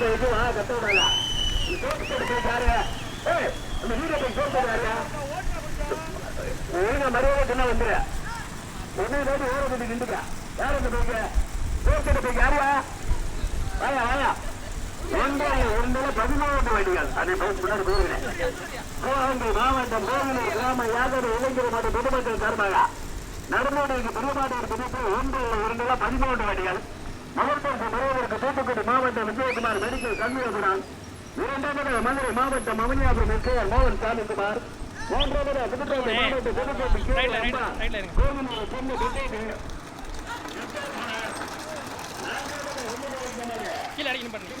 போட்டு வைக்க வா கத்த விடல தோத்து போட்டு போயிட்டாரு ஏய் அந்த வீடியோ போய் தோத்து யாரியா ஒழுங்கா மரியாதை சொன்னா வந்துரு? ஒன்னே நோட்டி ஓர போட்டு நின்றுக்க. யார் அந்த போய்க்க தோத்துட்டு போய் யாரியா? வாயா வாயா. ஒன்றாக ஒன்றில் பதிமூன்று வண்டிகள். அதை முன்னாடி போகிறேன் சிவகங்கை மாவட்டம் கோவிலூர் கிராம யாதவ இளைஞர் மற்றும் பொதுமக்கள் சார்பாக. ஒன்றில் பதிமூன்று வண்டிகள். விஜயகுமார் மெடிக்கல் கண்ணியபுரம் இரண்டாவது மதுரை மாவட்டம் அவனியாபுரம் எஸ்கேஆர் மோகன் சாமிக்குமார் மூன்றாவது புதுக்கோட்டை மாவட்டம் புதுக்கோட்டை. கோவிலூர் பொண்ணு விஜய் கீழே அடிக்கணும் பாருங்க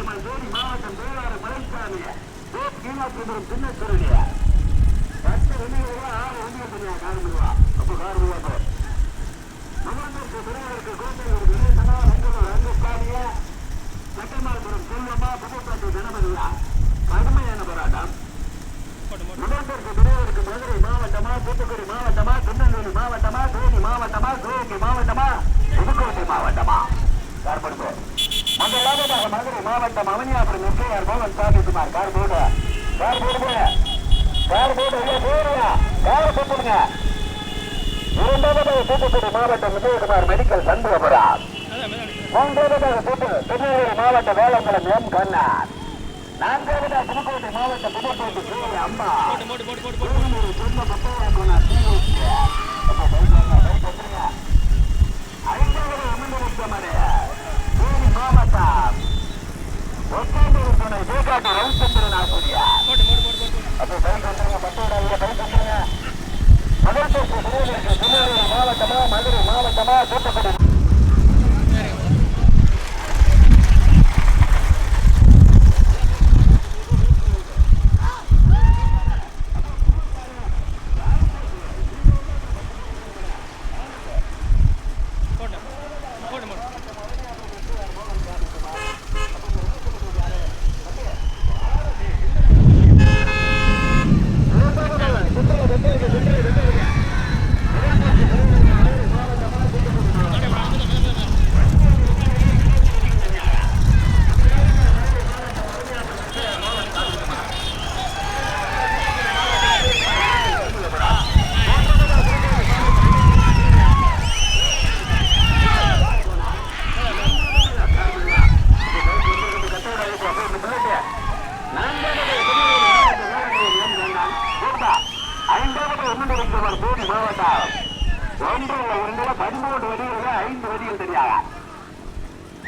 ஆறாவது மாவட்டம் தேவாரம் மலைசாமி தே கீழாத்திபுரம் சின்னச்சுருளிய பத்து வெள்ளியா ஆறு வெள்ளிய தனியா காரணமா அப்போ காரணமா போ மகனுக்கு பெரியவருக்கு கோட்டையூர் விவேசனா ரங்கூர் ரங்கசாமிய சட்டமாபுரம் செல்வமா கடுமையான போராட்டம் மதுரை மாவட்டமா தூத்துக்குடி மாவட்டமா திருநெல்வேலி மாவட்டமா தேனி மாவட்டமா சிவகங்கை மாவட்டமா புதுக்கோட்டை மாவட்டமா கார்படுத்து முதலாவதாக மதுரை மாவட்டம் அவனியாபுரம் எஸ்கேஆர் மோகன் சாமிக்குமார் கார் போடு. கார் போடுங்க கார் போடு இல்ல போடுங்க. கார் போட்டுடுங்க இரண்டாவதாக தூத்துக்குடி மாவட்டம் விஜயகுமார் மெடிக்கல் சண்முகபுரம். மூன்றாவதாக தூத்து திருநெல்வேலி மாவட்டம் வேளங்குளம் எம். கண்ணன் நான்காவதாக புதுக்கோட்டை மாவட்டம் புதுக்கோட்டை அம்மா. ஒரு சொந்த பத்தாயிரம் கோணா தீவுக்கு. அப்ப போயிட்டாங்க, போய் கட்டுங்க. ஐந்தாவது அமிர்தமுத்தமரு, தேனி மாவட்டம் ஒத்தாந்தூர் துணை தேக்காட்டு ரவிச்சந்திரன் ஆசிரியர் போட்டு போட்டு போட்டு போட்டு அப்போ போய் கட்டுங்க, பத்தோடாயிரம் போய் கட்டுங்க. முதல் பரிசு பெறுவதற்கு திருநெல்வேலி மாவட்டமா மதுரை மாவட்டமா தூத்துக்குடி போட்டு போட்டு போட்டு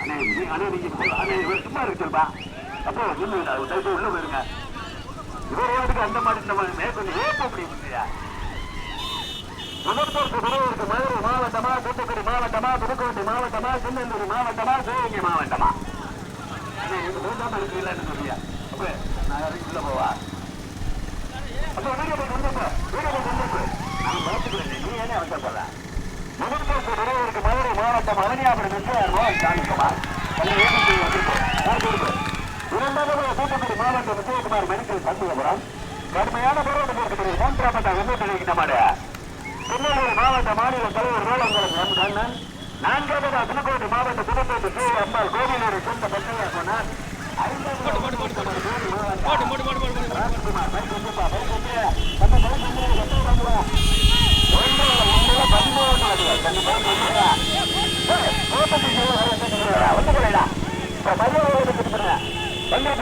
நீங்க அது இவர் சும்மா இருக்கு சொல்பா அப்போ நின்று தயவு உள்ள போயிருங்க இவர் வாட்டுக்கு அந்த மாதிரி இந்த மாதிரி மேற்கொண்டு அப்படி இல்லையா முதற்போருக்கு பிறகு மதுரை மாவட்டமா தூத்துக்குடி மாவட்டமா புதுக்கோட்டை மாவட்டமா திருநெல்வேலி மாவட்டமா சிவகங்கை மாவட்டமா மூன்றாம் இருக்கு இல்லைன்னு சொல்லியா அப்ப நான் உள்ள போவா அப்ப வீடியோ போய் கொண்டு வீடியோ போய் கொண்டு நான் பார்த்துக்கிறேன் நீ ஏனே அவசரப்படல முதற்போருக்கு பிறகு மதுரை மாவட்டம் அவனியாபுரம் விஜயார் காணிக்குமார் இரண்டாவது தூத்துக்குடி மாவட்டம் விஜயகுமார் மெடிக்கல் சண்முகபுரம் கடுமையான போராட்டத்திற்கு மூன்றாம் வெள்ளி நம்முடைய திருநெல்வேலி மாவட்ட மாநில தலைவர் ரோலங்குளம் எம் கண்ணன் நான்காவது புதுக்கோட்டை மாவட்ட புதுக்கோட்டை கே அம்பாள் கோவிலூரை சொந்த பச்சையா சொன்னார் போட்டு அப்புறம் மரியாதை பண்ணுங்க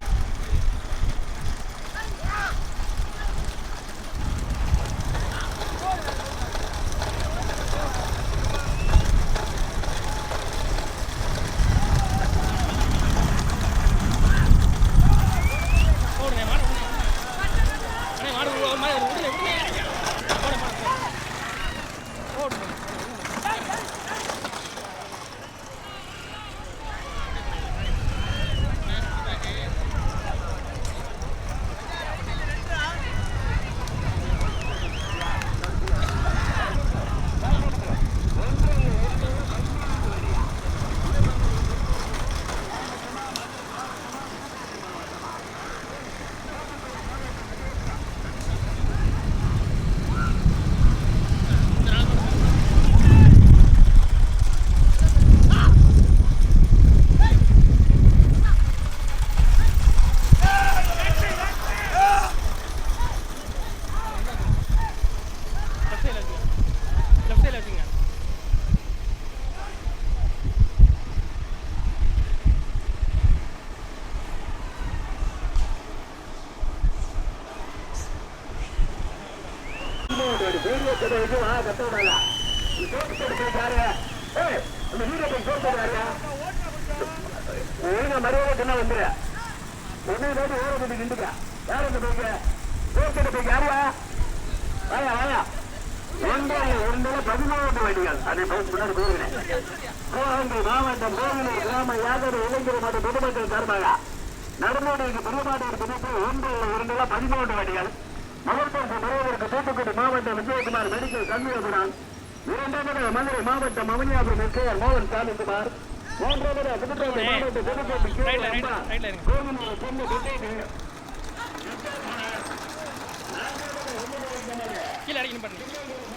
ಒಂದು ಬೇರೆ ಕಡೆಗೆ ಆ ಗೊತ್ತಾಗಲ್ಲ ಈ ಸೋಪ್ ಕೊಡ್ತಿದ್ದಾರೆ ಒಂದು ಹೀರೋಪಿಗೆ ಸೋಪ್ತಿದ್ದಾರೆ ಏನು ಮರೆಯೋದನ್ನ ಒಂದು ஒன்னே போது ஊரை கொண்டு நின்றுக்கிறா யார் அந்த பைக்க போக்கிட்ட பைக்க யாரியா வாயா வாயா ஒன்றாய ஒன்றில் பதிமூன்று வண்டிகள் அதை முன்னாடி போகிறேன் கோகங்கை மாவட்டம் கோவிலூர் கிராம மகப்பூர் பெறுவதற்கு தூத்துக்குடி மாவட்டம் விஜயகுமார் மெடிக்கல் சண்முகபுரம் இரண்டாவது மதுரை மாவட்டம் அவனியாபுரம் எஸ்கேஆர் மோகன் சாமிக்குமார் மூன்றாவது புதுக்கோட்டை மாவட்டம் புதுக்கோட்டை. கோவிலூர் விஜய் கீழே அடிக்கணும் பாருங்க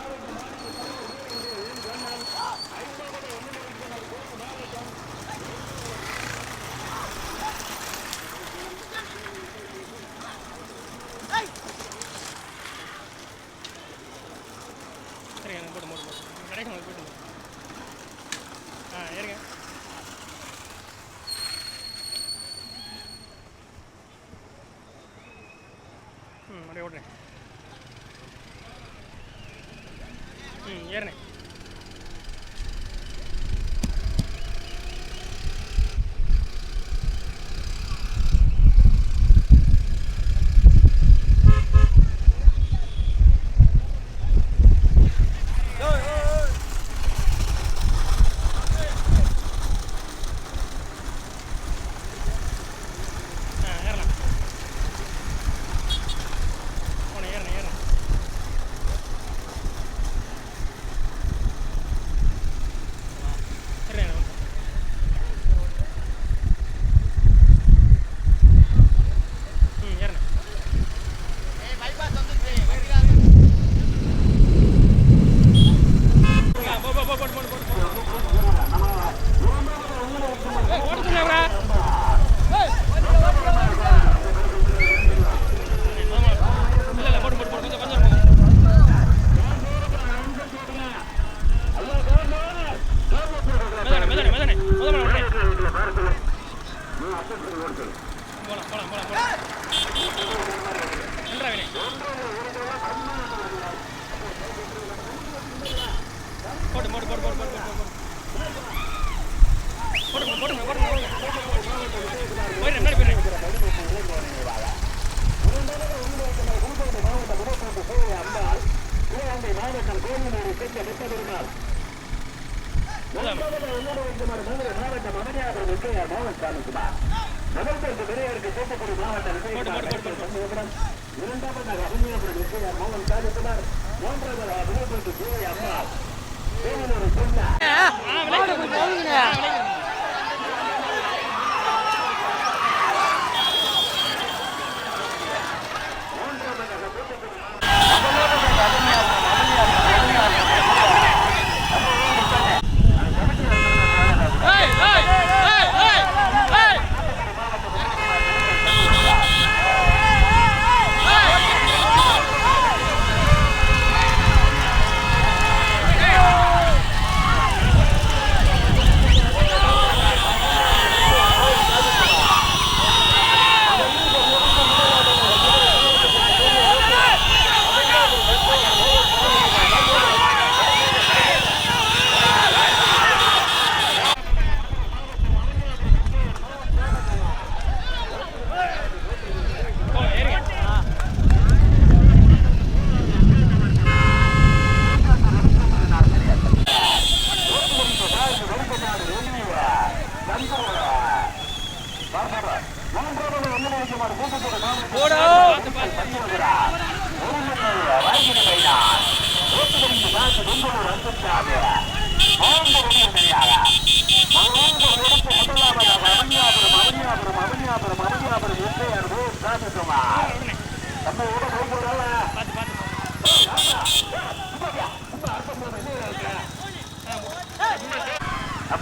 ராமசாமிக்குமார் முதல் பரிசு பெரியவருக்கு தூத்துக்குடி மாவட்ட விஜயகுமார் இரண்டாவது மோகன் சாமிக்குமார் மூன்றாவது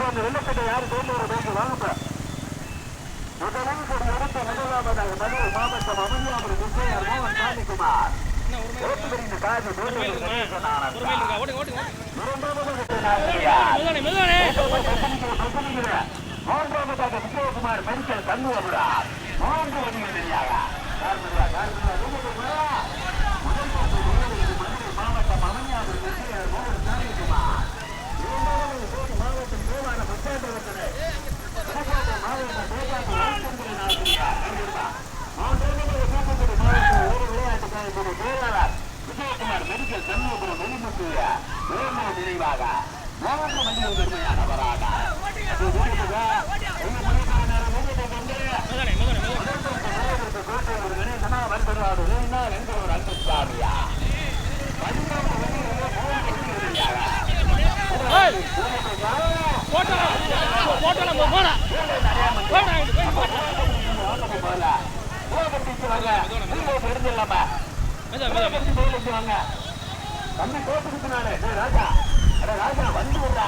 அந்த வெள்ளக்கட்டை யார் சேர்ந்து ஒரு பேசி வாங்கப்ப? முதலில் ஒரு எடுத்த முதலாவதாக மதுரை மாவட்டம் அமல்யாபுரி விஜயர் மோகன் சாமிக்குமார் மூன்றாவதாக விஜயகுமார் பெண்கள் தங்குவதுடா மூன்று வழிகள் விஜயகுமார் மெடிக்கல் சண்முகபுரம் வெளிமுத்துய நினைவாக நவம்பர் மண்டலம் பெருமையான வராக போயிடலாமா கண்ணு கோத்துக்கிட்டு நானு. ராஜா. ராஜா வந்து விடா